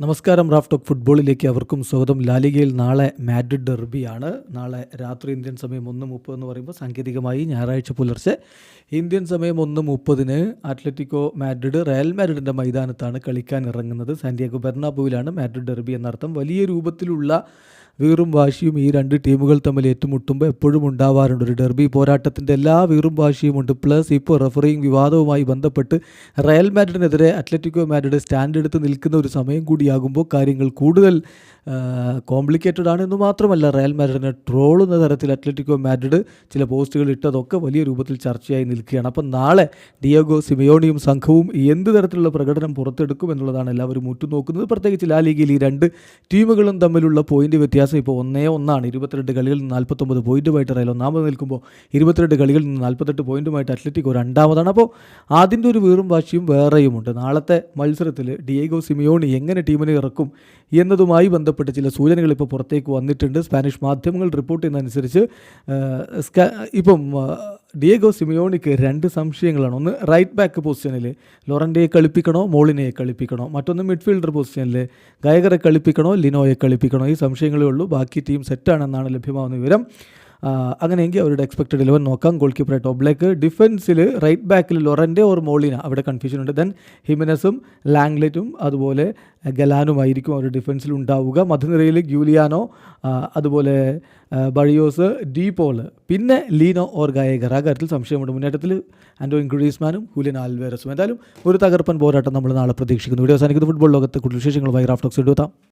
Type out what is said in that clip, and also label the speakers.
Speaker 1: നമസ്കാരം Raf talk ഫുട്ബോളിലേക്ക് അവർക്കും സ്വാഗതം. ലാലിഗയിൽ നാളെ മാഡ്രിഡ് ഡെർബിയാണ്. നാളെ രാത്രി ഇന്ത്യൻ സമയം ഒന്ന് മുപ്പത് എന്ന് പറയുമ്പോൾ സാങ്കേതികമായി ഞായറാഴ്ച പുലർച്ചെ ഇന്ത്യൻ സമയം ഒന്ന് മുപ്പതിന് അത്ലറ്റിക്കോ മാഡ്രിഡ് റയൽ മാഡ്രിഡിന്റെ മൈതാനത്താണ് കളിക്കാൻ ഇറങ്ങുന്നത്. സാന്റിയാഗോ ബെർണാബുവിലാണ് മാഡ്രിഡ് ഡെർബി എന്നർത്ഥം. വലിയ രൂപത്തിലുള്ള വീറും വാശിയും ഈ രണ്ട് ടീമുകൾ തമ്മിൽ ഏറ്റുമുട്ടുമ്പോൾ എപ്പോഴും ഉണ്ടാവാറുണ്ട്. ഒരു ഡെർബി പോരാട്ടത്തിന്റെ എല്ലാ വീറും വാശിയും ഉണ്ട്. പ്ലസ് ഇപ്പോൾ റഫറിങ് വിവാദവുമായി ബന്ധപ്പെട്ട് റയൽ മാഡ്രിഡിനെതിരെ അത്ലറ്റിക്കോ മാഡ്രിഡ് സ്റ്റാൻഡ് എടുത്ത് നിൽക്കുന്ന ഒരു സമയം കൂടിയാകുമ്പോൾ കാര്യങ്ങൾ കൂടുതൽ കോംപ്ലിക്കേറ്റഡ് ആണ് എന്ന് മാത്രമല്ല റയൽ മാഡ്രിഡിനെ ട്രോളുന്ന തരത്തിൽ അത്ലറ്റിക്കോ മാഡ്രിഡ് ചില പോസ്റ്റുകൾ ഇട്ടതൊക്കെ വലിയ രൂപത്തിൽ ചർച്ചയായി നിൽക്കുകയാണ്. അപ്പം നാളെ ഡിയോഗോ സിമയോണിയും സംഘവും എന്ത് തരത്തിലുള്ള പ്രകടനം പുറത്തെടുക്കും എന്നുള്ളതാണ് എല്ലാവരും ഉറ്റുനോക്കുന്നത്. പ്രത്യേകിച്ച് ലാ ലീഗിൽ ഈ രണ്ട് ടീമുകളും തമ്മിലുള്ള പോയിന്റ് വ്യത്യാസം ഇപ്പോൾ ഒന്നേ ഒന്നാണ്. ഇരുപത്തിരണ്ട് കളികളിൽ നിന്ന് നാൽപ്പത്തൊമ്പത് പോയിന്റുമായിട്ട് റയൽ ഒന്നാമത് നിൽക്കുമ്പോൾ ഇരുപത്തിരണ്ട് കളികളിൽ നിന്ന് നാൽപ്പത്തെട്ട് പോയിന്റുമായിട്ട് അത്ലറ്റിക്കോ രണ്ടാമതാണ്. അപ്പോൾ അതിന്റെ ഒരു വീറും വാശിയും വേറെയുമുണ്ട്. നാളത്തെ മത്സരത്തിൽ ഡിയേഗോ സിമിയോണി എങ്ങനെ ടീമിനെ ഇറക്കും എന്നതുമായി ബന്ധപ്പെട്ട് ചില സൂചനകൾ ഇപ്പോൾ പുറത്തേക്ക് വന്നിട്ടുണ്ട്. സ്പാനിഷ് മാധ്യമങ്ങൾ റിപ്പോർട്ട് ചെയ്യുന്നതനുസരിച്ച് ഇപ്പം ഡിയേഗോ സിമിയോണിക്ക് രണ്ട് സംശയങ്ങളാണ്. ഒന്ന് റൈറ്റ് ബാക്ക് പൊസിഷനിൽ ലൊറൻഡയെ കളിപ്പിക്കണോ മോളിനെയെ കളിപ്പിക്കണോ? മറ്റൊന്ന് മിഡ്ഫീൽഡർ പൊസിഷനിൽ ഗയകറെ കളിപ്പിക്കണോ ലിനോയെ കളിപ്പിക്കണോ? ഈ സംശയങ്ങളേ ഉള്ളൂ. ബാക്കി ടീം സെറ്റാണെന്നാണ് ലഭ്യമാകുന്ന വിവരം. അങ്ങനെയെങ്കിൽ അവരുടെ എക്സ്പെക്റ്റഡ് ഇലവൻ നോക്കാം. ഗോൾ കീപ്പറായിട്ട് ഒബ്ലേക്ക് ഡിഫൻസിൽ റൈറ്റ് ബാക്കിൽ ലൊറന്റെ ഓർ മോളിന അവിടെ കൺഫ്യൂഷൻ ഉണ്ട്. ദെൻ ഹിമിനസും ലാംഗ്ലെറ്റും അതുപോലെ ഗലാനുമായിരിക്കും അവരുടെ ഡിഫൻസിൽ ഉണ്ടാവുക. മധുനിരയിൽ ഗ്യൂലിയാനോ അതുപോലെ ബഴിയോസ് ഡീപോൾ പിന്നെ ലീനോ ഓർ ഗായകർ ആ കാര്യത്തിൽ സംശയമുണ്ട്. മുന്നേറ്റത്തിൽ ആൻഡോ ഗ്രീസ്മാനും ഹുലിൻ ആൽവേറസും എന്തായാലും ഒരു തകർപ്പൻ പോരാട്ടം നമ്മൾ നാളെ പ്രതീക്ഷിക്കുന്നു. വീഡിയോ സാധിക്കുന്നത് ഫുട്ബോൾ ലോകത്ത് കൂടുതൽ വിശേഷങ്ങളുമായി റാഫ്റ്റോക്സ് എടുത്താം